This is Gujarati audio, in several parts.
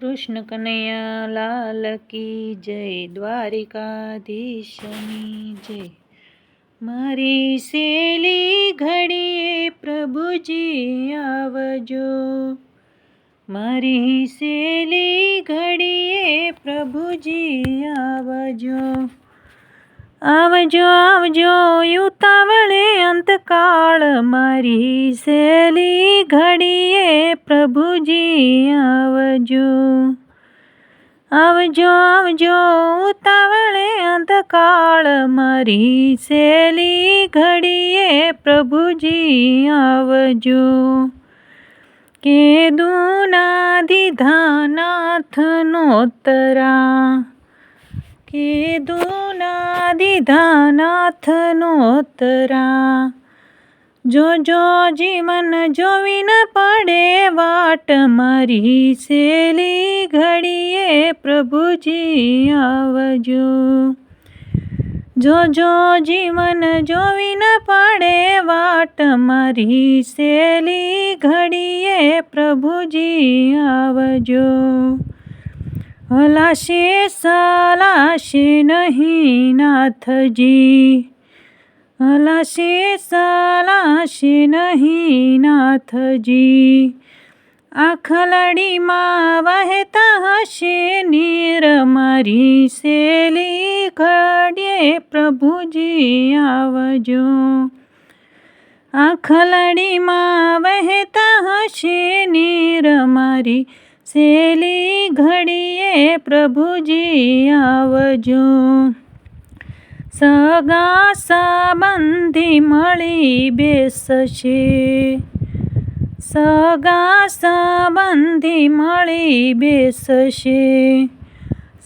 કૃષ્ણ કનૈયા લાલ કી જય દ્વારિકાધીશની જય. મારી સેલી ઘડીએ પ્રભુજી આવજો. મારી સેલી ઘડીએ પ્રભુજી આવજો. આવજો આવજો યુતાવળે અંતકાળ મારી સેલી ઘડીએ પ્રભુજી આવજો. આવજો આવજો, ઉતાવળે અંતકાળ મારી સેલી ઘડીએ પ્રભુજી આવજો. કે દુના દીધા નાથનો તરા કીધું ના દીધા નાથનો તરા જોજો જીવન જોવી ન પડે વાટ, મારી સેલી ઘડીએ પ્રભુજી આવજો. જોજો જીવન જોવી ન પડે વાટ, મારી સેલી ઘડીએ પ્રભુજી આવજો. હલાશે, સલાશે નહીં નાથજી. હલાશે, સલાશે નહીં નાથજી. આખલડીમાં વહેતા હશે, નીર મારી શેલી ઘડીએ પ્રભુજી આવજો. આખલડીમાં વહેતા હશે, નીર મારી શેલી ઘડીએ પ્રભુજી આવજો. સગા સંબંધી મળી બેસશે. સગા સંબંધી મળી બેસશે.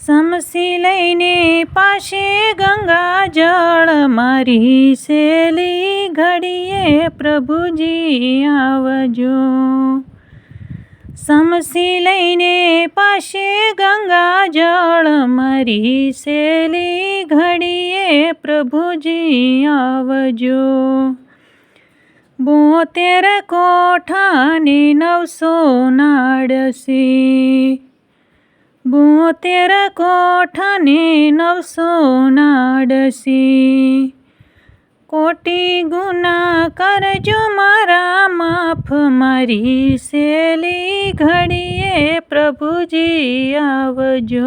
સમસી લઈને પાસે ગંગા જળ મારી સેલી ઘડીએ પ્રભુજી આવજો. સમસી લઈને પાસે ગંગા જળ મરી સેલી ઘડીએ પ્રભુજી આવજો. બોતેર કોઠાને નવસો નાડસી બોતેર કોઠાને નવસો નાડસી કોટી ગુના કરજો મારા માફ મારી સેલી ઘડીએ પ્રભુજી આવજો.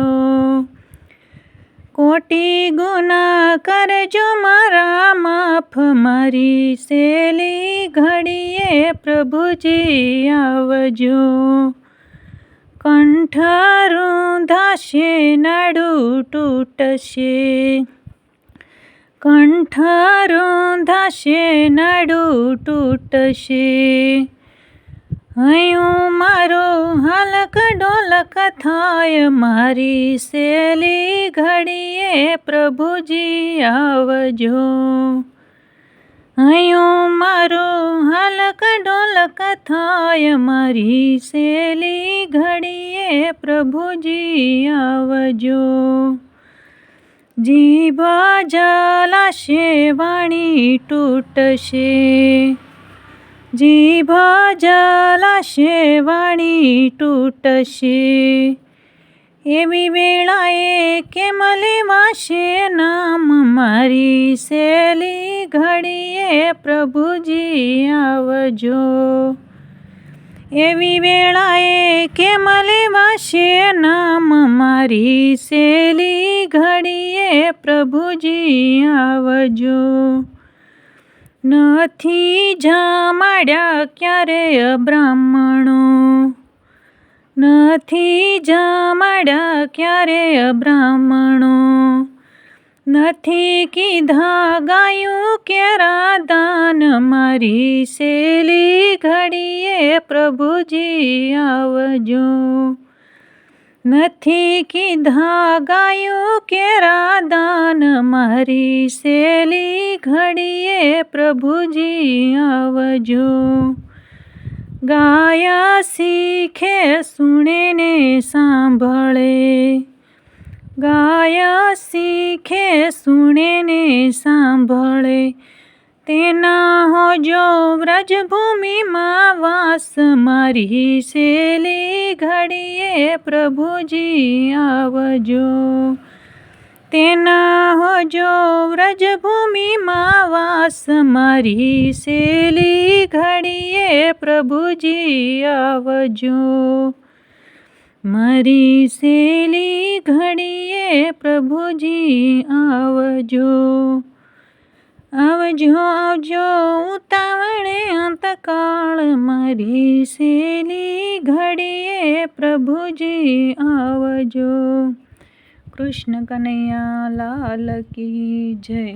કોટી ગુના કરજો મારા માફ, મારી સેલી ઘડીએ પ્રભુજી આવજો. કંઠ રૂંધાશે નડું તૂટશે. કંઠ રૂંધાશે નડું તૂટશે. હયું મારું હાલક ડોલક થાય, મારી સેલી ઘડીએ પ્રભુજી આવજો. હયું મારું હાલક ડોલક થાય, મારી સેલી ઘડીએ પ્રભુજી આવજો. જીભ જલાશે, વાણી તૂટશે. જીભ જલાશે, વાણી તૂટશે. એવી વેળાએ કેમ લેવાશે નામ? મારી સેલી ઘડીએ પ્રભુજી આવજો. એવી વેળાએ કેમ લેવાશે નામ? મારી સેલી ઘડીએ પ્રભુજી આવજો. નથી જામાડ્યા ક્યારે બ્રાહ્મણો નથી જામાડ્યા ક્યારે બ્રાહ્મણો નથી કીધા ગાયું કેરા દાન? મારી સેલી ઘડીએ પ્રભુજી આવજો. નથી કીધા ગાયું કેરા દાન મારી સેલી ઘડીએ પ્રભુજી આવજો. ગાયા શીખે સુણે ને સાંભળે. ગાયા શીખે સુણે ને સાંભળે. તેના હોજો વ્રજભૂમિમાં વાસ મારી શેલી ઘડીએ પ્રભુજી આવજો. તેના હોજો વ્રજભૂમિમાં વાસ મારી શેલી ઘડીએ પ્રભુજી આવજો. મારી શેલી ઘડીએ પ્રભુજી આવજો. આવજો આવજો ઉતાવળે અંતકાળ મારી સેલી ઘડીએ પ્રભુજી આવજો. કૃષ્ણ કનૈયા લાલ કી જય.